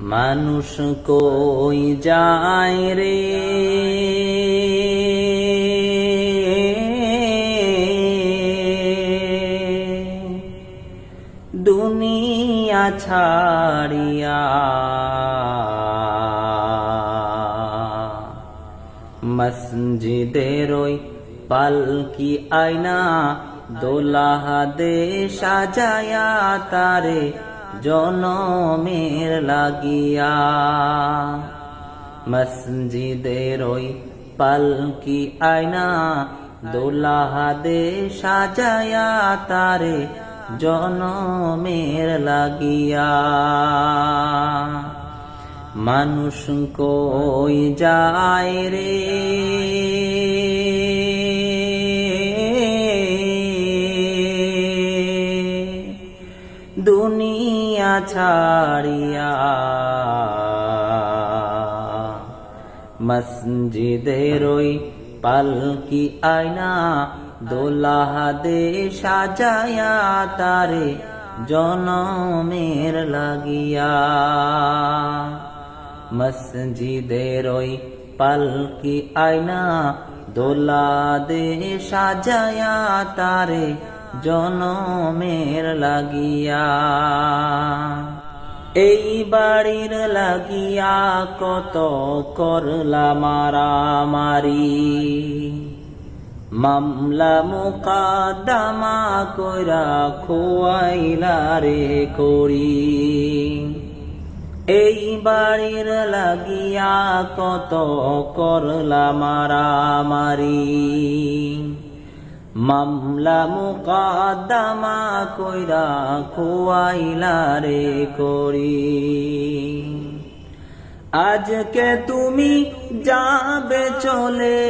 মানুষ কই যায় রে? দুনিয়া ছাড়িয়া মসজিদের ওই পালকি আয়না দোলাহা দে সাজায়া তারে জনমের লাগিয়া। মসজিদের ওই পালকি আয়না দোলাহা দে সাজায়া তারে জনমের লাগিয়া। মানুষ কই যায় রে? ছাড়িয়া। মসজিদের ওই পালকি আয়না দোলাহা দে সাজায়া তারে জনমের লাগিয়া। মসজিদের ওই পালকি আয়না দোলা দে সাজায়া তারে জনমের লাগিয়া, এই বাড়ির লাগিয়া কত করলা মারামারি মামলা মুকাদ্দামা কইরা খোয়াইলা রে করি। এই বাড়ির লাগিয়া কত করলা মারামারি মামলা মুকাদ্দামা কইরা খোয়াইলা রে করি। আজকে তুমি যাবে চলে।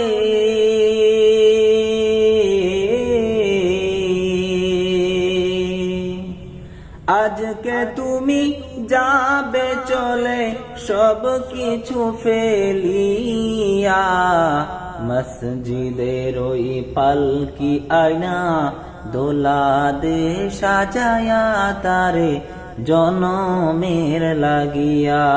আজকে তুমি যাবে চলে, সব কিছু ফেলিয়া মসজিদের ওই পালকি আয়না? দোলা দে সাজায়া তারে জনমের লাগিয়া।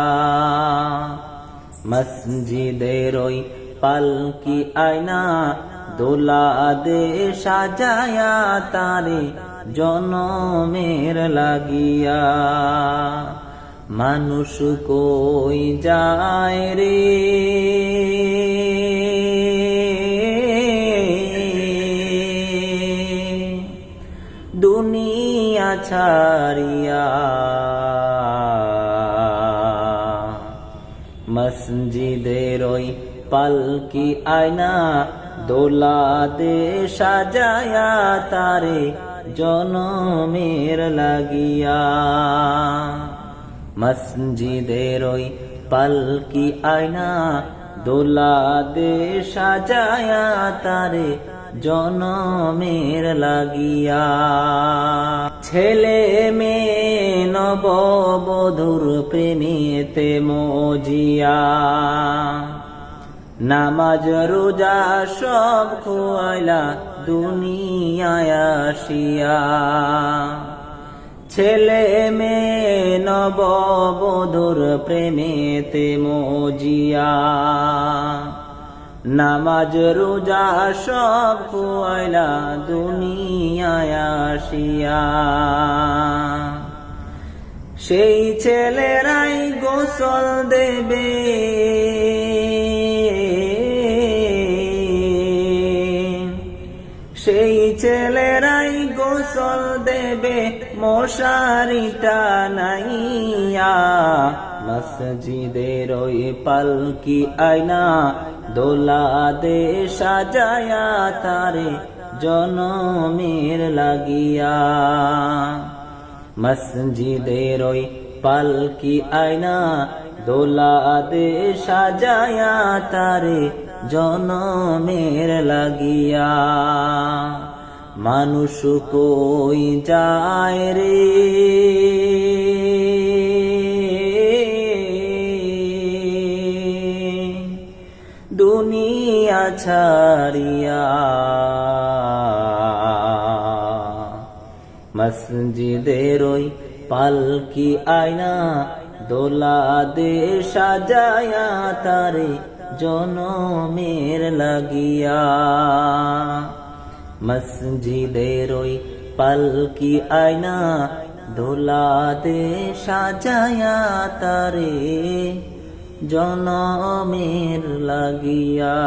মসজিদের ওই পালকি আয়না? দোলা দে সাজায়া তারে জনমের লাগিয়া। মানুষ কই যায় রে? ছাড়িয়া। মসজিদের ওই পালকি আয়না দোলা দে সাজায়া তারে জনমের লাগিয়া। মসজিদের ওই পালকি আয়না দোলা দে সাজায়া তারে জনমের লাগিয়া। ছেলে মেয়ে নববধুর প্রেমেতে মজিয়া। নামাজ, রোজা সব খোয়াইলা দুনিয়ায় আসিয়া। ছেলে মেয়ে নববধুর প্রেমেতে মজিয়া। নামাজ, রোজা সব খোয়াইলা দুনিয়ায় আসিয়া। সেই ছেলেরাই গোসল দেবে। সেই ছেলেরাই গোসল দেবে, মশারিটা নাইয়া। মসজিদের ওই পালকি আয়না দোলা দে সাজায়া তারে জনমের লাগিয়া। মসজিদের ওই পালকি আয়না দোলা দে সাজায়া তারে জনমের লাগিয়া। মানুষ কই যায় রে? ছাড়িয়া। মসজিদের ওই পালকি আয়না দোলা দে সাজায়া তারে জনমের লাগিয়া। মসজিদের ওই পালকি আয়না দোলা দে সাজায়া তারে জনমের লাগিয়া।